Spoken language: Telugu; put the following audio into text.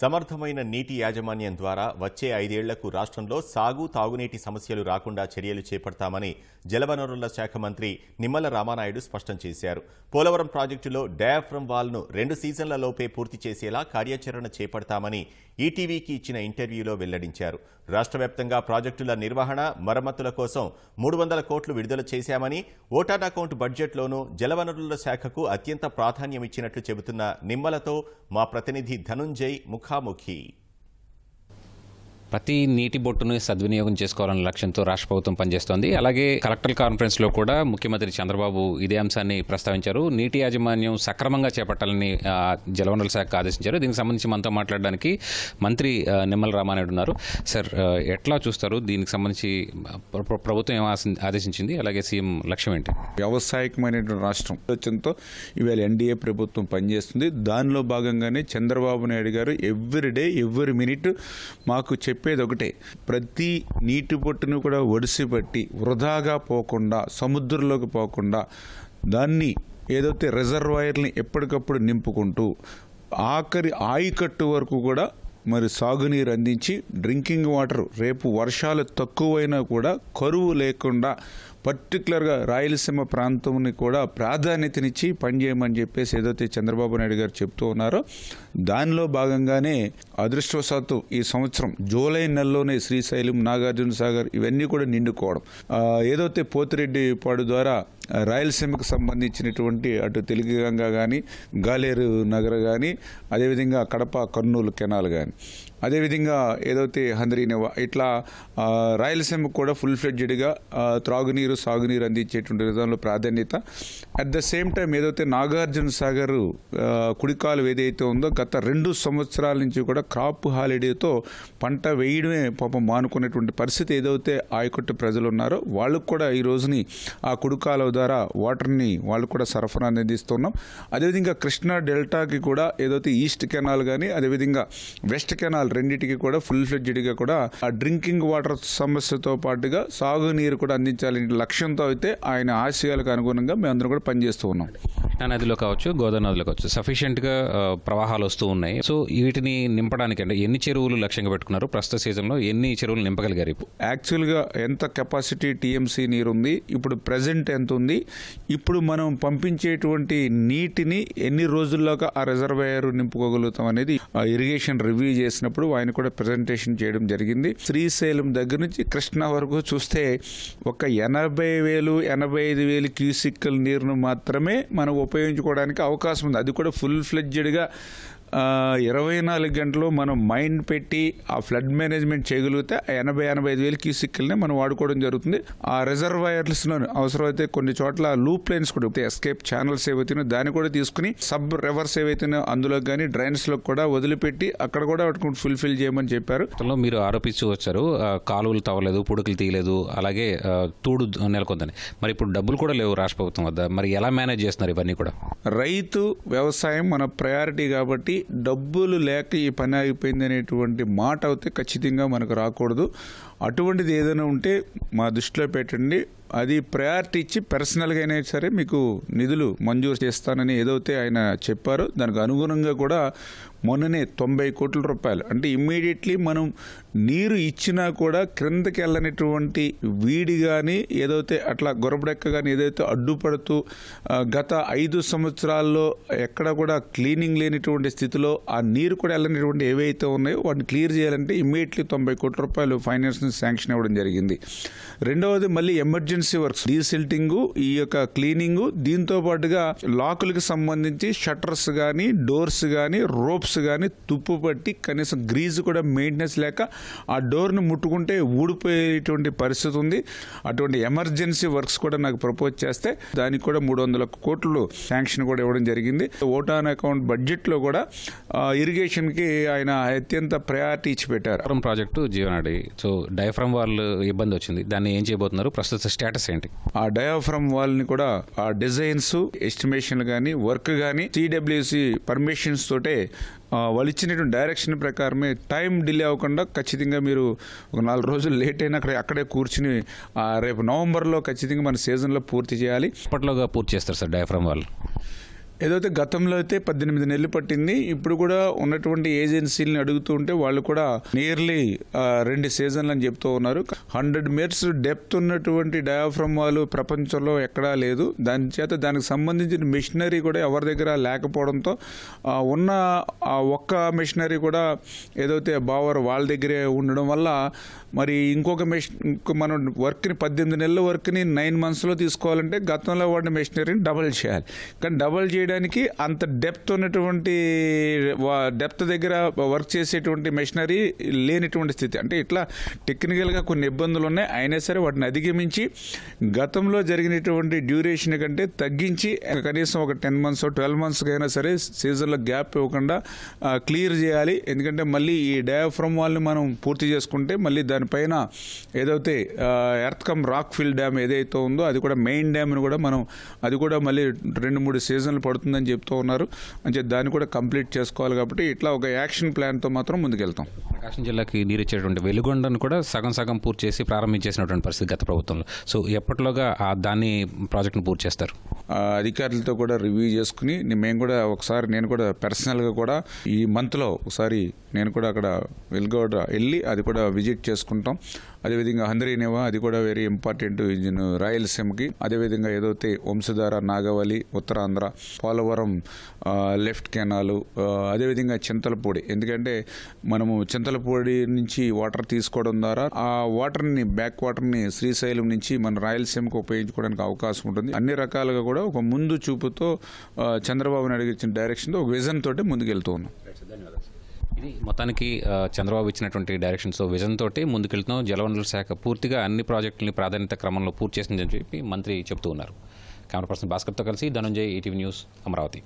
సమర్థమైన నీటి యాజమాన్యం ద్వారా వచ్చే ఐదేళ్ళకు రాష్ట్రంలో సాగు తాగునీటి సమస్యలు రాకుండా చర్యలు చేపడతామని జలవనరుల శాఖ మంత్రి నిమ్మల రామానాయుడు స్పష్టం చేశారు. పోలవరం ప్రాజెక్టులో డయాఫ్రమ్ వాల్ను రెండు సీజన్లలోపే పూర్తి చేసేలా కార్యాచరణ చేపడతామని ఈటీవీకి ఇచ్చిన ఇంటర్వ్యూలో వెల్లడించారు. రాష్ట్ర వ్యాప్తంగా ప్రాజెక్టుల నిర్వహణ మరమ్మతుల కోసం మూడు వందల కోట్లు విడుదల చేశామని ఓటాన్ అకౌంట్ బడ్జెట్లోనూ జలవనరుల శాఖకు అత్యంత ప్రాధాన్యం ఇచ్చినట్లు చెబుతున్న నిమ్మలతో మా ప్రతినిధి ధనుంజయ్ Kamiki. ప్రతి నీటి బొట్టును సద్వినియోగం చేసుకోవాలనే లక్ష్యంతో రాష్ట్ర ప్రభుత్వం పనిచేస్తోంది. అలాగే కలెక్టర్ కాన్ఫరెన్స్లో కూడా ముఖ్యమంత్రి చంద్రబాబు ఇదే అంశాన్ని ప్రస్తావించారు. నీటి యాజమాన్యం సక్రమంగా చేపట్టాలని జలవనరుల శాఖ ఆదేశించారు. దీనికి సంబంధించి మనతో మాట్లాడడానికి మంత్రి నిమ్మల రామానాయుడు ఉన్నారు. సార్ ఎట్లా చూస్తారు? దీనికి సంబంధించి ప్రభుత్వం ఏం ఆదేశించింది? అలాగే సీఎం లక్ష్యం ఏంటి? వ్యవసాయకమైనటువంటి రాష్ట్రం లక్ష్యంతో ఇవాళ ఎన్డీఏ ప్రభుత్వం పనిచేస్తుంది. దానిలో భాగంగానే చంద్రబాబు నాయుడు గారు ఎవ్రీ డే ఎవ్రీ మినిట్ మాకు చెప్పేది ఒకటే ప్రతి నీటి పొట్టును కూడా ఒడిసిపెట్టి వృధాగా పోకుండా సముద్రంలోకి పోకుండా దాన్ని ఏదైతే రిజర్వాయర్ని ఎప్పటికప్పుడు నింపుకుంటూ ఆఖరి ఆయికట్టు వరకు కూడా మరి సాగునీరు అందించి డ్రింకింగ్ వాటర్ రేపు వర్షాలు తక్కువైనా కూడా కరువు లేకుండా పర్టికులర్గా రాయలసీమ ప్రాంతంని కూడా ప్రాధాన్యతనిచ్చి పనిచేయమని చెప్పేసి ఏదైతే చంద్రబాబు నాయుడు గారు చెప్తూ ఉన్నారో దానిలో భాగంగానే అదృష్టవశాత్తు ఈ సంవత్సరం జూలై నెలలోనే శ్రీశైలం నాగార్జున సాగర్ ఇవన్నీ కూడా నిండుకోవడం. ఏదైతే పోతిరెడ్డి పాడు ద్వారా రాయలసీమకు సంబంధించినటువంటి అటు తెలుగుగంగ కానీ గాలేరు నగర్ కానీ అదేవిధంగా కడప కర్నూలు కెనాల్ కానీ అదేవిధంగా ఏదైతే హంద్రీనేవ ఇట్లా రాయలసీమకు కూడా ఫుల్ ఫ్లెడ్జెడ్గా త్రాగునీరు సాగునీరు అందించేటువంటి విధానంలో ప్రాధాన్యత. అట్ ద సేమ్ టైం ఏదైతే నాగార్జున సాగర్ కుడికాలు ఏదైతే ఉందో గత రెండు సంవత్సరాల నుంచి కూడా క్రాప్ హాలిడేతో పంట వేయడమే పాపం మానుకునేటువంటి పరిస్థితి ఏదైతే ఆయకట్టు ప్రజలు ఉన్నారో వాళ్ళకు కూడా ఈ రోజుని ఆ కుడికాల ద్వారా వాటర్ని వాళ్ళు కూడా సరఫరా అందిస్తున్నాం. అదేవిధంగా కృష్ణా డెల్టాకి కూడా ఏదైతే ఈస్ట్ కెనాల్ కానీ అదేవిధంగా వెస్ట్ కెనాల్ రెండింటికి కూడా ఫుల్ ఫ్లెడ్జ్డ్గా కూడా ఆ డ్రింకింగ్ వాటర్ సమస్యతో పాటుగా సాగునీరు కూడా అందించాలని లక్ష్యంతో అయితే ఆయన ఆశయాలకు అనుగుణంగా మేమందరం కూడా పనిచేస్తూ ఉన్నాం. నదిలో కావచ్చు గోదావరి నదిలో కావచ్చు సఫిషియెంట్గా ప్రవాహాలు వస్తూ ఉన్నాయి. సో వీటిని నింపడానికి అంటే ఎన్ని చెరువులు లక్ష్యంగా పెట్టుకున్నారు? ప్రస్తుత సీజన్లో ఎన్ని చెరువులు నింపగలిగారు ఇప్పుడు? యాక్చువల్గా ఎంత కెపాసిటీ టీఎంసీ నీరు ఉంది ఇప్పుడు ప్రజెంట్ ఎంత ఉంది ఇప్పుడు మనం పంపించేటువంటి నీటిని ఎన్ని రోజుల్లోగా ఆ రిజర్వాయర్ నింపుకోగలుగుతాం అనేది ఆ ఇరిగేషన్ రివ్యూ చేసినప్పుడు ఆయన కూడా ప్రజెంటేషన్ చేయడం జరిగింది. శ్రీశైలం దగ్గర నుంచి కృష్ణా వరకు చూస్తే ఒక ఎనభై వేలు ఎనభై ఐదు వేలు క్యూసిక్కల్ నీరును మాత్రమే మనం ఉపయోగించుకోవడానికి అవకాశం ఉంది. అది కూడా ఫుల్ ఫ్లెడ్జెడ్గా ఇరవై నాలుగు గంటలు మనం మైండ్ పెట్టి ఆ ఫ్లడ్ మేనేజ్మెంట్ చేయగలిగితే ఆ ఎనభై ఎనభై ఐదు వేల క్యూసిక్కల్ని మనం వాడుకోవడం జరుగుతుంది. ఆ రిజర్వాయర్స్లో అవసరమైతే కొన్ని చోట్ల లూప్ లైన్స్ కూడా ఎస్కేప్ ఛానల్స్ ఏవైతే దాన్ని కూడా తీసుకుని సబ్ రివర్స్ ఏవైతే అందులో కానీ డ్రైన్స్లో కూడా వదిలిపెట్టి అక్కడ కూడా వాటిని ఫుల్ఫిల్ చేయమని చెప్పారు. మీరు ఆరోపిస్తూ వచ్చారు. కాలువలు తవ్వలేదు పుడుకులు తీయలేదు అలాగే తూడు నెలకొందని. మరి ఇప్పుడు డబ్బులు కూడా లేవు రాష్ట్ర ప్రభుత్వం వద్ద. మరి ఎలా మేనేజ్ చేస్తున్నారు ఇవన్నీ కూడా? రైతు వ్యవసాయం మన ప్రయారిటీ కాబట్టి డబ్బులు లేక ఈ పని అయిపోయింది అనేటువంటి మాట అయితే ఖచ్చితంగా మనకు రాకూడదు. అటువంటిది ఏదైనా ఉంటే మా దృష్టిలో పెట్టండి. అది ప్రయారిటీ ఇచ్చి పర్సనల్గా అయినా సరే మీకు నిధులు మంజూరు చేస్తానని ఏదైతే ఆయన చెప్పారో దానికి అనుగుణంగా కూడా మొన్ననే తొంభై కోట్ల రూపాయలు. అంటే ఇమ్మీడియట్లీ మనం నీరు ఇచ్చినా కూడా క్రిందకి వెళ్ళనటువంటి వీడి కానీ ఏదైతే అట్లా గొరబడెక్క కానీ ఏదైతే అడ్డుపడుతూ గత ఐదు సంవత్సరాల్లో ఎక్కడ కూడా క్లీనింగ్ లేనిటువంటి స్థితిలో ఆ నీరు కూడా వెళ్ళనటువంటి ఏవైతే ఉన్నాయో వాటిని క్లియర్ చేయాలంటే ఇమ్మీడియట్లీ తొంభై కోట్ల రూపాయలు ఫైనాన్స్ శాంక్షన్ ఇవ్వడం జరిగింది. రెండవది మళ్ళీ ఎమర్జెన్సీ వర్క్స్ డీసిల్టింగ్ ఈ యొక్క క్లీనింగ్ దీంతో పాటుగా లాకులకు సంబంధించి షట్టర్స్ కానీ డోర్స్ కానీ రోప్స్ కానీ తుప్పు పట్టి కనీసం గ్రీజ్ కూడా మెయింటెనెన్స్ లేక ఆ డోర్ను ముట్టుకుంటే ఊడిపోయేటువంటి పరిస్థితి ఉంది. అటువంటి ఎమర్జెన్సీ వర్క్స్ కూడా నాకు ప్రపోజ్ చేస్తే దానికి కూడా మూడు వందల కోట్లు శాంక్షన్ కూడా ఇవ్వడం జరిగింది. ఓటాన్ అకౌంట్ బడ్జెట్లో కూడా ఇరిగేషన్కి ఆయన అత్యంత ప్రయారిటీ ఇచ్చి పెట్టారు ప్రాజెక్టు జీవనాడి. సో డైఫ్రమ్ వాళ్ళు ఇబ్బంది వచ్చింది. దాన్ని ఏం చేయబోతున్నారు? ప్రస్తుత స్టేటస్ ఏంటి? ఆ డయాఫ్రమ్ వాళ్ళని కూడా ఆ డిజైన్స్ ఎస్టిమేషన్లు కానీ వర్క్ కానీ సిడబ్ల్యూసి పర్మిషన్స్ తోటే వాళ్ళు ఇచ్చినటువంటి డైరెక్షన్ ప్రకారమే టైం డిలే అవ్వకుండా ఖచ్చితంగా మీరు ఒక నాలుగు రోజులు లేట్ అయినా అక్కడ అక్కడే కూర్చుని ఆ, రేపు నవంబర్లో ఖచ్చితంగా మన సీజన్లో పూర్తి చేయాలి. అప్పట్లోగా పూర్తి చేస్తారు సార్ డయాఫ్రమ్ వాళ్ళు ఏదైతే గతంలో అయితే పద్దెనిమిది నెలలు పట్టింది ఇప్పుడు కూడా ఉన్నటువంటి ఏజెన్సీలని అడుగుతూ ఉంటే వాళ్ళు కూడా నియర్లీ రెండు సీజన్లు అని చెప్తూ ఉన్నారు. హండ్రెడ్ మీటర్స్ డెప్త్ ఉన్నటువంటి డయాఫ్రమ్ వాళ్ళు ప్రపంచంలో ఎక్కడా లేదు. దాని చేత దానికి సంబంధించిన మిషనరీ కూడా ఎవరి దగ్గర లేకపోవడంతో ఉన్న ఆ ఒక్క మిషనరీ కూడా ఏదైతే బావర్ వాళ్ళ దగ్గరే ఉండడం వల్ల మరి ఇంకొక మిషన్ మనం వర్క్ని పద్దెనిమిది నెలల వర్క్ని నైన్ మంత్స్లో తీసుకోవాలంటే గతంలో వాడిన మెషినరీని డబల్ చేయాలి. కానీ డబల్ చేయడానికి అంత డెప్త్ ఉన్నటువంటి డెప్త్ దగ్గర వర్క్ చేసేటువంటి మెషినరీ లేనటువంటి స్థితి. అంటే ఇట్లా టెక్నికల్గా కొన్ని ఇబ్బందులు ఉన్నాయి. అయినా సరే వాటిని అధిగమించి గతంలో జరిగినటువంటి డ్యూరేషన్ కంటే తగ్గించి కనీసం ఒక టెన్ మంత్స్ ట్వెల్వ్ మంత్స్ అయినా సరే సీజన్లో గ్యాప్ ఇవ్వకుండా క్లియర్ చేయాలి. ఎందుకంటే మళ్ళీ ఈ డయాఫ్రమ్ వాళ్ళని మనం పూర్తి చేసుకుంటే మళ్ళీ దానిపైన ఏదైతే earth cum rock fill dam ఏదైతే ఉందో అది కూడా మెయిన్ డ్యామ్ని కూడా మనం అది కూడా మళ్ళీ రెండు మూడు సీజన్లు పడుతుందని చెప్తూ ఉన్నారు. అంటే దాన్ని కూడా కంప్లీట్ చేసుకోవాలి కాబట్టి ఇట్లా ఒక యాక్షన్ ప్లాన్తో మాత్రం ముందుకెళ్తాం. ప్రకాశం జిల్లాకి నీరు ఇచ్చేటువంటి వెలుగొండను కూడా సగం సగం పూర్తి చేసి ప్రారంభించేసినటువంటి పరిస్థితి గత ప్రభుత్వంలో. సో ఎప్పటిలోగా ఆ దాన్ని ప్రాజెక్టును పూర్తి చేస్తారు? అధికారులతో కూడా రివ్యూ చేసుకుని మేము కూడా ఒకసారి నేను కూడా పర్సనల్గా కూడా ఈ మంత్లో ఒకసారి నేను కూడా అక్కడ వెల్గౌడ వెళ్ళి అది కూడా విజిట్ చేసుకుంటాం. అదేవిధంగా హంద్రీనేవా అది కూడా వెరీ ఇంపార్టెంట్ ఇంజిన్ రాయలసీమకి. అదేవిధంగా ఏదైతే వంశధార నాగవలి ఉత్తరాంధ్ర పోలవరం లెఫ్ట్ కెనాలు అదేవిధంగా చింతలపూడి. ఎందుకంటే మనము చింతలపూడి నుంచి వాటర్ తీసుకోవడం ద్వారా ఆ వాటర్ని బ్యాక్ వాటర్ని శ్రీశైలం నుంచి మన రాయలసీమకు ఉపయోగించుకోవడానికి అవకాశం ఉంటుంది. అన్ని రకాలుగా కూడా ఒక ముందు చూపుతో చంద్రబాబు నాయుడు ఇచ్చిన డైరెక్షన్తో ఒక విజన్ తోటి ముందుకెళ్తూ ఉన్నాం. ఇది మొత్తానికి చంద్రబాబు ఇచ్చినటువంటి డైరెక్షన్స్ విజన్ తోటి ముందుకెళ్తున్నాం. జలవనరుల శాఖ పూర్తిగా అన్ని ప్రాజెక్టులని ప్రాధాన్యత క్రమంలో పూర్తి చేసిందని చెప్పి మంత్రి చెప్తూ ఉన్నారు. కెమెరా పర్సన్ భాస్కర్తో కలిసి ధనంజయ్ ఈటీవీ న్యూస్ అమరావతి.